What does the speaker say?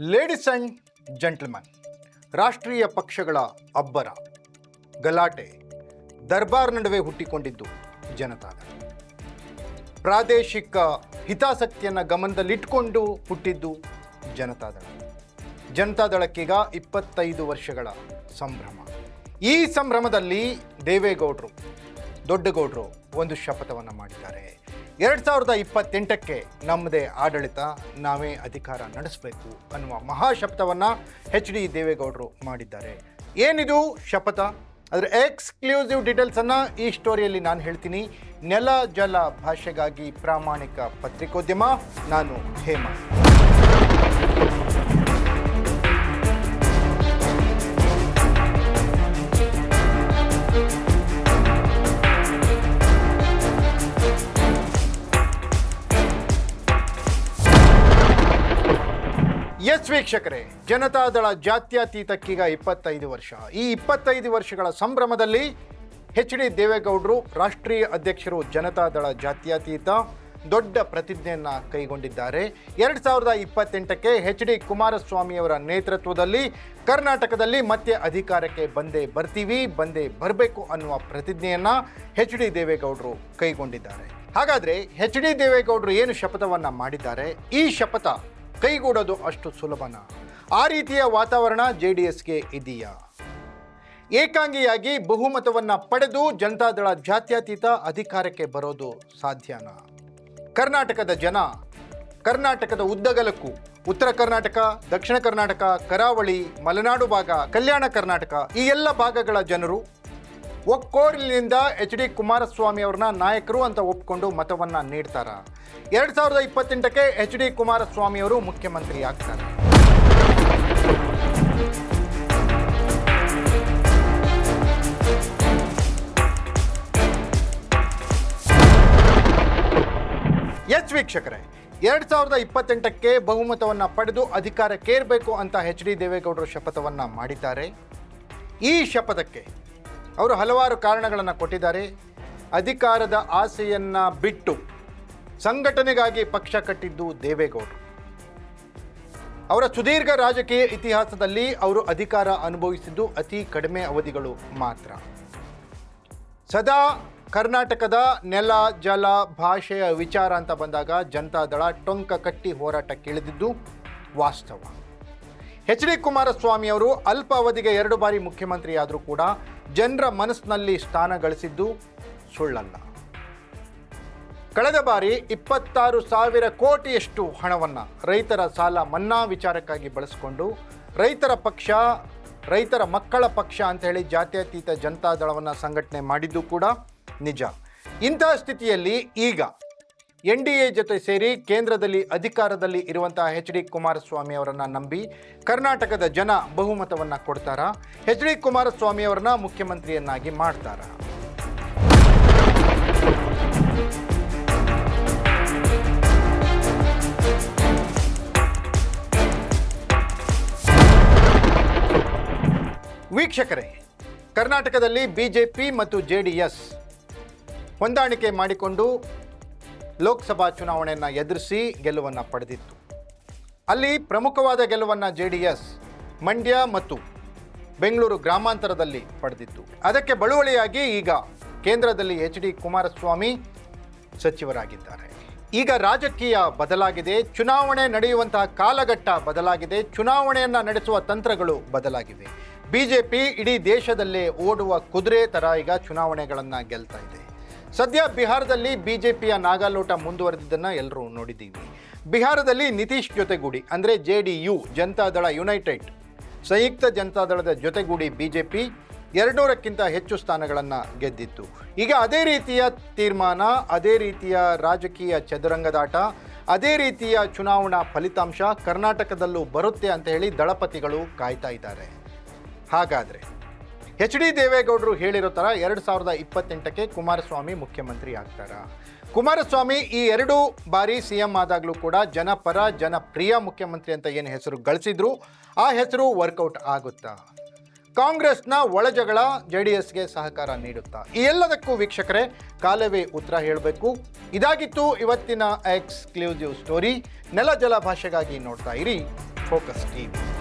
Ladies and gentleman ರಾಷ್ಟ್ರೀಯ ಪಕ್ಷಗಳ ಅಬ್ಬರ, ಗಲಾಟೆ, ದರ್ಬಾರ್ ನಡುವೆ ಹುಟ್ಟಿಕೊಂಡಿದ್ದು ಜನತಾದಳ. ಪ್ರಾದೇಶಿಕ ಹಿತಾಸಕ್ತಿಯನ್ನು ಗಮನದಲ್ಲಿಟ್ಟುಕೊಂಡು ಹುಟ್ಟಿದ್ದು ಜನತಾದಳ. ಜನತಾದಳಕ್ಕೀಗ ಇಪ್ಪತ್ತೈದು ವರ್ಷಗಳ ಸಂಭ್ರಮ. ಈ ಸಂಭ್ರಮದಲ್ಲಿ ದೇವೇಗೌಡರು, ದೊಡ್ಡಗೌಡರು ಒಂದು ಶಪಥವನ್ನು ಮಾಡಿದ್ದಾರೆ. ಎರಡು ಸಾವಿರದ ಇಪ್ಪತ್ತೆಂಟಕ್ಕೆ ನಮ್ಮದೇ ಆಡಳಿತ, ನಾವೇ ಅಧಿಕಾರ ನಡೆಸಬೇಕು ಅನ್ನುವ ಮಹಾಶಪಥವನ್ನು ಎಚ್ ಡಿ ದೇವೇಗೌಡರು ಮಾಡಿದ್ದಾರೆ. ಏನಿದು ಶಪಥ? ಅದರ ಎಕ್ಸ್ಕ್ಲೂಸಿವ್ ಡೀಟೇಲ್ಸನ್ನು ಈ ಸ್ಟೋರಿಯಲ್ಲಿ ನಾನು ಹೇಳ್ತೀನಿ. ನೆಲ, ಜಲ ಭಾಷೆಗಾಗಿ ಪ್ರಾಮಾಣಿಕ ಪತ್ರಿಕೋದ್ಯಮ, ನಾನು ಹೇಮ ಎಸ್ ವೀಕ್ಷಕರೇ ಜನತಾದಳ ಜಾತ್ಯತೀತಕ್ಕೀಗ ಇಪ್ಪತ್ತೈದು ವರ್ಷ. ಈ ಇಪ್ಪತ್ತೈದು ವರ್ಷಗಳ ಸಂಭ್ರಮದಲ್ಲಿ ಎಚ್ ಡಿ ದೇವೇಗೌಡರು, ರಾಷ್ಟ್ರೀಯ ಅಧ್ಯಕ್ಷರು ಜನತಾದಳ ಜಾತ್ಯತೀತ ದೊಡ್ಡ ಪ್ರತಿಜ್ಞೆಯನ್ನು ಕೈಗೊಂಡಿದ್ದಾರೆ. ಎರಡು ಸಾವಿರದ ಇಪ್ಪತ್ತೆಂಟಕ್ಕೆ ಎಚ್ ಡಿ ಕುಮಾರಸ್ವಾಮಿಯವರ ನೇತೃತ್ವದಲ್ಲಿ ಕರ್ನಾಟಕದಲ್ಲಿ ಮತ್ತೆ ಅಧಿಕಾರಕ್ಕೆ ಬಂದೇ ಬರ್ತೀವಿ, ಬಂದೇ ಬರಬೇಕು ಅನ್ನುವ ಪ್ರತಿಜ್ಞೆಯನ್ನು ಎಚ್ ಡಿ ದೇವೇಗೌಡರು ಕೈಗೊಂಡಿದ್ದಾರೆ. ಹಾಗಾದರೆ ಎಚ್ ಡಿ ದೇವೇಗೌಡರು ಏನು ಶಪಥವನ್ನು ಮಾಡಿದ್ದಾರೆ? ಈ ಶಪಥ ಕೈಗೂಡೋದು ಅಷ್ಟು ಸುಲಭನ? ಆ ರೀತಿಯ ವಾತಾವರಣ ಜೆ ಡಿ ಎಸ್ಗೆ ಇದೆಯಾ? ಏಕಾಂಗಿಯಾಗಿ ಬಹುಮತವನ್ನು ಪಡೆದು ಜನತಾದಳ ಜಾತ್ಯತೀತ ಅಧಿಕಾರಕ್ಕೆ ಬರೋದು ಸಾಧ್ಯನಾ? ಕರ್ನಾಟಕದ ಜನ, ಕರ್ನಾಟಕದ ಉದ್ದಗಲಕ್ಕೂ, ಉತ್ತರ ಕರ್ನಾಟಕ, ದಕ್ಷಿಣ ಕರ್ನಾಟಕ, ಕರಾವಳಿ, ಮಲೆನಾಡು ಭಾಗ, ಕಲ್ಯಾಣ ಕರ್ನಾಟಕ ಈ ಎಲ್ಲ ಭಾಗಗಳ ಜನರು ಒಕ್ಕೋರಿನಿಂದ ಎಚ್ ಡಿ ಕುಮಾರಸ್ವಾಮಿ ಅವ್ರನ್ನ ನಾಯಕರು ಅಂತ ಒಪ್ಪಿಕೊಂಡು ಮತವನ್ನ ನೀಡ್ತಾರ. ಎರಡು ಸಾವಿರದ ಇಪ್ಪತ್ತೆಂಟಕ್ಕೆ ಎಚ್ ಡಿ ಕುಮಾರಸ್ವಾಮಿ ಅವರು ಮುಖ್ಯಮಂತ್ರಿ ಆಗ್ತಾರೆ. ಎಸ್ ವೀಕ್ಷಕರೇ, ಎರಡು ಸಾವಿರದ ಇಪ್ಪತ್ತೆಂಟಕ್ಕೆ ಬಹುಮತವನ್ನ ಪಡೆದು ಅಧಿಕಾರಕ್ಕೇರಬೇಕು ಅಂತ ಎಚ್ ಡಿ ದೇವೇಗೌಡರು ಶಪಥವನ್ನು ಮಾಡಿದ್ದಾರೆ. ಈ ಶಪಥಕ್ಕೆ ಅವರು ಹಲವಾರು ಕಾರಣಗಳನ್ನು ಕೊಟ್ಟಿದ್ದಾರೆ. ಅಧಿಕಾರದ ಆಸೆಯನ್ನ ಬಿಟ್ಟು ಸಂಘಟನೆಗಾಗಿ ಪಕ್ಷ ಕಟ್ಟಿದ್ದು ದೇವೇಗೌಡರು. ಅವರ ಸುದೀರ್ಘ ರಾಜಕೀಯ ಇತಿಹಾಸದಲ್ಲಿ ಅವರು ಅಧಿಕಾರ ಅನುಭವಿಸಿದ್ದು ಅತಿ ಕಡಿಮೆ ಅವಧಿಗಳು ಮಾತ್ರ. ಸದಾ ಕರ್ನಾಟಕದ ನೆಲ, ಜಲ, ಭಾಷೆಯ ವಿಚಾರ ಅಂತ ಬಂದಾಗ ಜನತಾದಳ ಟೊಂಕ ಕಟ್ಟಿ ಹೋರಾಟಕ್ಕಿಳಿದಿದ್ದು ವಾಸ್ತವ. ಎಚ್ ಡಿ ಕುಮಾರಸ್ವಾಮಿ ಅವರು ಅಲ್ಪಾವಧಿಗೆ ಎರಡು ಬಾರಿ ಮುಖ್ಯಮಂತ್ರಿಯಾದರೂ ಕೂಡ ಜನರ ಮನಸ್ಸಿನಲ್ಲಿ ಸ್ಥಾನ ಗಳಿಸಿದ್ದು ಸುಳ್ಳಲ್ಲ. ಕಳೆದ ಬಾರಿ ಇಪ್ಪತ್ತಾರು ಸಾವಿರ ಕೋಟಿಯಷ್ಟು ಹಣವನ್ನು ರೈತರ ಸಾಲ ಮನ್ನಾ ವಿಚಾರಕ್ಕಾಗಿ ಬಳಸಿಕೊಂಡು ರೈತರ ಪಕ್ಷ, ರೈತರ ಮಕ್ಕಳ ಪಕ್ಷ ಅಂತ ಹೇಳಿ ಜಾತ್ಯತೀತ ಜನತಾದಳವನ್ನು ಸಂಘಟನೆ ಮಾಡಿದ್ದು ಕೂಡ ನಿಜ. ಇಂತಹ ಸ್ಥಿತಿಯಲ್ಲಿ ಈಗ ಎನ್ ಡಿ ಎ ಜೊತೆ ಸೇರಿ ಕೇಂದ್ರದಲ್ಲಿ ಅಧಿಕಾರದಲ್ಲಿ ಇರುವಂತಹ ಎಚ್ ಡಿ ಕುಮಾರಸ್ವಾಮಿ ಅವರನ್ನು ನಂಬಿ ಕರ್ನಾಟಕದ ಜನ ಬಹುಮತವನ್ನ ಕೊಡ್ತಾರಾ. ಎಚ್ ಡಿ ಕುಮಾರಸ್ವಾಮಿ ಅವರನ್ನ ಮುಖ್ಯಮಂತ್ರಿಯನ್ನಾಗಿ ಮಾಡ್ತಾರ. ವೀಕ್ಷಕರೇ, ಕರ್ನಾಟಕದಲ್ಲಿ ಬಿಜೆಪಿ ಮತ್ತು ಜೆ ಡಿ ಹೊಂದಾಣಿಕೆ ಮಾಡಿಕೊಂಡು ಲೋಕಸಭಾ ಚುನಾವಣೆಯನ್ನು ಎದುರಿಸಿ ಗೆಲುವನ್ನು ಪಡೆದಿತ್ತು. ಅಲ್ಲಿ ಪ್ರಮುಖವಾದ ಗೆಲುವನ್ನು ಜೆ ಡಿ ಎಸ್ ಮಂಡ್ಯ ಮತ್ತು ಬೆಂಗಳೂರು ಗ್ರಾಮಾಂತರದಲ್ಲಿ ಪಡೆದಿತ್ತು. ಅದಕ್ಕೆ ಬಳುವಳಿಯಾಗಿ ಈಗ ಕೇಂದ್ರದಲ್ಲಿ ಎಚ್ ಡಿ ಕುಮಾರಸ್ವಾಮಿ ಸಚಿವರಾಗಿದ್ದಾರೆ. ಈಗ ರಾಜಕೀಯ ಬದಲಾಗಿದೆ, ಚುನಾವಣೆ ನಡೆಯುವಂತಹ ಕಾಲಘಟ್ಟ ಬದಲಾಗಿದೆ, ಚುನಾವಣೆಯನ್ನು ನಡೆಸುವ ತಂತ್ರಗಳು ಬದಲಾಗಿವೆ. ಬಿಜೆಪಿ ಇಡೀ ದೇಶದಲ್ಲೇ ಓಡುವ ಕುದುರೆ ಥರ ಈಗ ಚುನಾವಣೆಗಳನ್ನು ಗೆಲ್ತಾ ಇದೆ. ಸದ್ಯ ಬಿಹಾರದಲ್ಲಿ ಬಿಜೆಪಿಯ ನಾಗಾಲೋಟ ಮುಂದುವರೆದಿದ್ದನ್ನು ಎಲ್ಲರೂ ನೋಡಿದ್ದೀವಿ. ಬಿಹಾರದಲ್ಲಿ ನಿತೀಶ್ ಜೊತೆಗೂಡಿ, ಅಂದರೆ J D U Janata Dal united. ಸಂಯುಕ್ತ ಜನತಾದಳದ ಜೊತೆಗೂಡಿ ಬಿಜೆಪಿ ಎರಡುನೂರಕ್ಕಿಂತ ಹೆಚ್ಚು ಸ್ಥಾನಗಳನ್ನು ಗೆದ್ದಿತ್ತು. ಈಗ ಅದೇ ರೀತಿಯ ತೀರ್ಮಾನ, ಅದೇ ರೀತಿಯ ರಾಜಕೀಯ ಚದುರಂಗದಾಟ, ಅದೇ ರೀತಿಯ ಚುನಾವಣಾ ಫಲಿತಾಂಶ ಕರ್ನಾಟಕದಲ್ಲೂ ಬರುತ್ತೆ ಅಂತ ಹೇಳಿ ದಳಪತಿಗಳು ಕಾಯ್ತಾ ಇದ್ದಾರೆ. ಹಾಗಾದರೆ ಎಚ್ ಡಿ ದೇವೇಗೌಡರು ಹೇಳಿರೋ ಥರ ಎರಡು ಸಾವಿರದ ಇಪ್ಪತ್ತೆಂಟಕ್ಕೆ ಕುಮಾರಸ್ವಾಮಿ ಮುಖ್ಯಮಂತ್ರಿ ಆಗ್ತಾರಾ. ಕುಮಾರಸ್ವಾಮಿ ಈ ಎರಡು ಬಾರಿ ಸಿ ಎಂ ಆದಾಗಲೂ ಕೂಡ ಜನಪರ, ಜನಪ್ರಿಯ ಮುಖ್ಯಮಂತ್ರಿ ಅಂತ ಏನು ಹೆಸರು ಗಳಿಸಿದ್ರು, ಆ ಹೆಸರು ವರ್ಕೌಟ್ ಆಗುತ್ತಾ? ಕಾಂಗ್ರೆಸ್ನ ಒಳಜಗಳ ಜೆ ಡಿ ಎಸ್ಗೆ ಸಹಕಾರ ನೀಡುತ್ತಾ? ಈ ಎಲ್ಲದಕ್ಕೂ ವೀಕ್ಷಕರೇ, ಕಾಲವೇ ಉತ್ತರ ಹೇಳಬೇಕು. ಇದಾಗಿತ್ತು ಇವತ್ತಿನ ಎಕ್ಸ್ಕ್ಲೂಸಿವ್ ಸ್ಟೋರಿ ನೆಲ ಜಲ ಭಾಷೆಗಾಗಿ ನೋಡ್ತಾ ಇರಿ. Focus TV